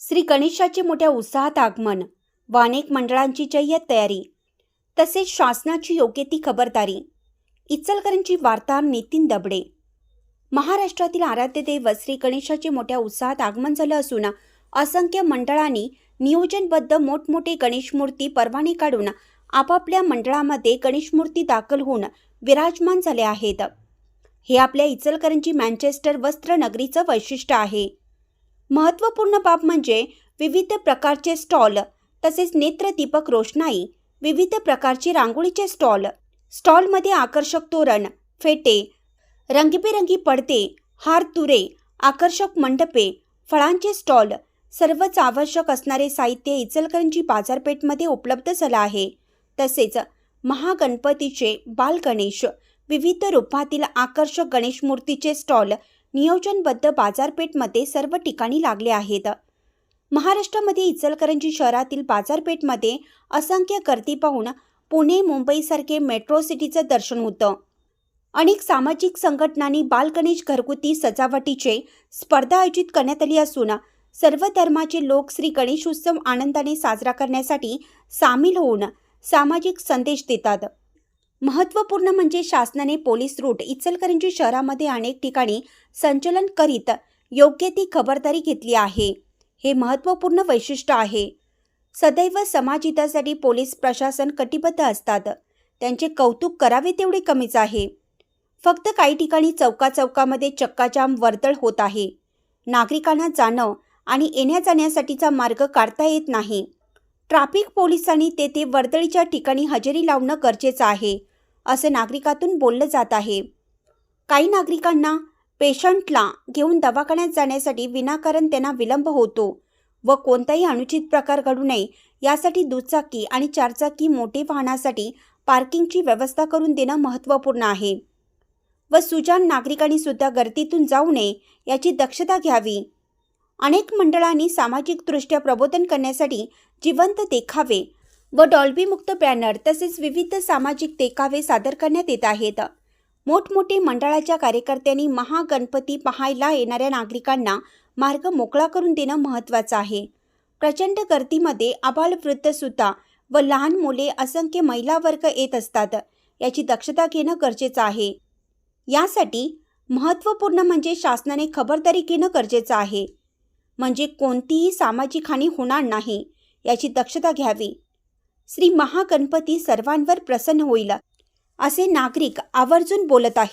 श्री गणेशाचे मोठ्या उत्साहात आगमन व अनेक मंडळांची जय्यत तयारी तसेच शासनाची योग्य ती खबरदारी. इचलकरंजी वार्ताहर नितीन दबडे. महाराष्ट्रातील आराध्य दैवत श्री गणेशाचे मोठ्या उत्साहात आगमन झालं असून असंख्य मंडळांनी नियोजनबद्ध मोठमोठे गणेश मूर्ती परवाने काढून आपापल्या मंडळामध्ये गणेश मूर्ती दाखल होऊन विराजमान झाले आहेत. हे आपल्या इचलकरंजी मँचेस्टर वस्त्रनगरीचं वैशिष्ट्य आहे. महत्त्वपूर्ण बाब म्हणजे विविध प्रकारचे स्टॉल तसेच नेत्रदीपक रोषणाई विविध प्रकारचे रांगोळीचे स्टॉल. स्टॉलमध्ये आकर्षक तोरण फेटे रंगीबेरंगी पडदे हार तुरे आकर्षक मंडपे फळांचे स्टॉल सर्वच आवश्यक असणारे साहित्य इचलकरंजी बाजारपेठमध्ये उपलब्ध झालं आहे. तसेच महागणपतीचे बालगणेश विविध रूपातील आकर्षक गणेश मूर्तीचे स्टॉल नियोजनबद्ध बाजारपेठमध्ये सर्व ठिकाणी लागले आहेत. महाराष्ट्रामध्ये इचलकरंजी शहरातील बाजारपेठमध्ये असंख्य गर्दी पाहून पुणे मुंबईसारखे मेट्रो सिटीचं दर्शन होतं. अनेक सामाजिक संघटनांनी बालगणेश घरगुती सजावटीचे स्पर्धा आयोजित करण्यात आली असून सर्व धर्माचे लोक श्री गणेश उत्सव आनंदाने साजरा करण्यासाठी सामील होऊन सामाजिक संदेश देतात. महत्त्वपूर्ण म्हणजे शासनाने पोलीस रूट इचलकरंजी शहरामध्ये अनेक ठिकाणी संचलन करीत योग्य ती खबरदारी घेतली आहे. हे महत्त्वपूर्ण वैशिष्ट्य आहे. सदैव समाजहितासाठी पोलीस प्रशासन कटिबद्ध असतात. त्यांचे कौतुक करावे तेवढे कमीच आहे. फक्त काही ठिकाणी चौका चौकामध्ये चक्काजाम वर्दळ होत आहे. नागरिकांना जाणं आणि येण्या जाण्यासाठीचा मार्ग काढता येत नाही. ट्रॅफिक पोलिसांनी तेथे वर्दळीच्या ठिकाणी हजेरी लावणं गरजेचं आहे. असं नागरिकातून बोललं जात आहे. काही नागरिकांना पेशंटला घेऊन दवाखान्यात जाण्यासाठी विनाकारण त्यांना विलंब होतो व कोणताही अनुचित प्रकार घडू नये यासाठी दुचाकी आणि चारचाकी मोठे वाहनासाठी पार्किंगची व्यवस्था करून देणं महत्त्वपूर्ण आहे. व सुजान नागरिकांनी सुद्धा गर्दीतून जाऊ नये याची दक्षता घ्यावी. अनेक मंडळांनी सामाजिकदृष्ट्या प्रबोधन करण्यासाठी जिवंत देखावे व डॉल्बीमुक्त बॅनर तसेच विविध सामाजिक देखावे सादर करण्यात येत आहेत. मोठमोठे मंडळाच्या कार्यकर्त्यांनी महागणपती पाहायला येणाऱ्या नागरिकांना मार्ग मोकळा करून देणं महत्त्वाचं आहे. प्रचंड गर्दीमध्ये आबालवृद्धसुद्धा व लहान मुले असंख्य महिला वर्ग येत असतात याची दक्षता घेणं गरजेचं आहे. यासाठी महत्त्वपूर्ण म्हणजे शासनाने खबरदारी घेणं गरजेचं आहे. म्हणजे कोणतीही सामाजिक हानी होणार नाही याची दक्षता घ्यावी. श्री महागणपती सर्वांवर प्रसन्न होईल असे नागरिक आवर्जून बोलत आहेत.